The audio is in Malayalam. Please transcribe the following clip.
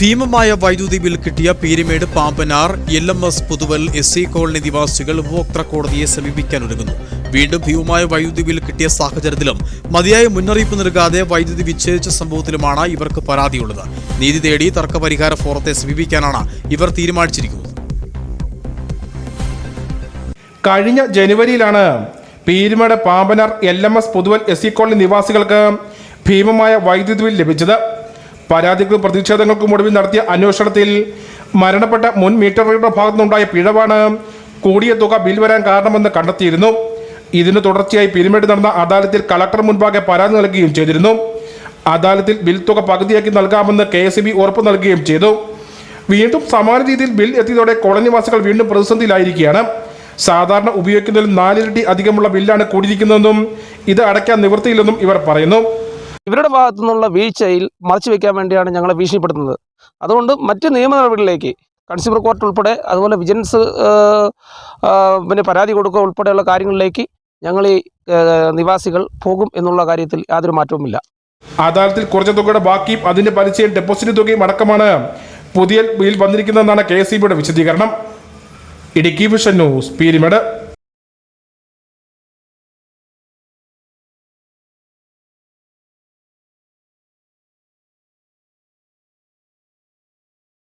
ഭീമമായ വൈദ്യുതി ബിൽ കിട്ടിയ Peermade Pambanar L M S Puthuval S C colony നിവാസികൾ ഉപഭോക്തൃ കോടതിയെ സമീപിക്കാനൊരുങ്ങുന്നു വീണ്ടും ഭീമമായ വൈദ്യുതി ബിൽ കിട്ടിയ സാഹചര്യത്തിലും മതിയായ മുന്നറിയിപ്പ് നൽകാതെ വൈദ്യുതി വിച്ഛേദിച്ച സംഭവത്തിലുമാണ് ഇവർക്ക് പരാതിയുള്ളത്. നീതി തേടി തർക്കപരിഹാര ഫോറത്തെ സമീപിക്കാനാണ് ഇവർ തീരുമാനിച്ചിരിക്കുന്നത്. കഴിഞ്ഞ ജനുവരിയിലാണ് Peermade Pambanar L M S Puthuval S C colony നിവാസികൾക്ക് ഭീമമായ വൈദ്യുതി ബിൽ ലഭിച്ചത്. പരാതികൾക്കും പ്രതിഷേധങ്ങൾക്കും ഒടുവിൽ നടത്തിയ അന്വേഷണത്തിൽ മരണപ്പെട്ട മുൻ മീറ്റർ റീഡറുടെ ഭാഗത്തുനിന്നുണ്ടായ പിഴവാണ് കൂടിയ തുക ബിൽ വരാൻ കാരണമെന്ന് കണ്ടെത്തിയിരുന്നു. ഇതിന് തുടർച്ചയായി പിരിമേട് നടന്ന അദാലത്തിൽ കളക്ടർ മുൻപാകെ പരാതി നൽകുകയും ചെയ്തിരുന്നു. അദാലത്തിൽ ബിൽ തുക പകുതിയാക്കി നൽകാമെന്ന് കെ എസ് ബി ഉറപ്പ് നൽകുകയും ചെയ്തു. വീണ്ടും സമാന രീതിയിൽ ബിൽ എത്തിയതോടെ കോളനിവാസികൾ വീണ്ടും പ്രതിസന്ധിയിലായിരിക്കുകയാണ്. സാധാരണ ഉപയോഗിക്കുന്നതിൽ നാലിരട്ടി അധികമുള്ള ബില്ലാണ് കൂടിയിരിക്കുന്നതെന്നും ഇത് അടയ്ക്കാൻ നിവൃത്തിയില്ലെന്നും ഇവർ പറയുന്നു. ഇവരുടെ ഭാഗത്തു നിന്നുള്ള വീഴ്ചയിൽ മറച്ചു വെക്കാൻ വേണ്ടിയാണ് ഞങ്ങളെ ഭീഷണിപ്പെടുത്തുന്നത്. അതുകൊണ്ട് മറ്റ് നിയമ നടപടികളിലേക്ക് കൺസ്യൂമർ കോർട്ട് ഉൾപ്പെടെ അതുപോലെ വിജിലൻസ് പിന്നെ പരാതി കൊടുക്കുക ഉൾപ്പെടെയുള്ള കാര്യങ്ങളിലേക്ക് ഞങ്ങൾ ഈ നിവാസികൾ പോകും എന്നുള്ള കാര്യത്തിൽ യാതൊരു മാറ്റവുമില്ല. അദാലത്തിൽ കുറച്ച തുകയുടെ ബാക്കിയും അതിന്റെ പലിശയും ഡെപ്പോസിറ്റ് തുകയും അടക്കമാണ് പുതിയ ബിൽ വന്നിരിക്കുന്നതെന്നാണ് കെ എസ് വിശദീകരണം. Idukki vision news Peermade.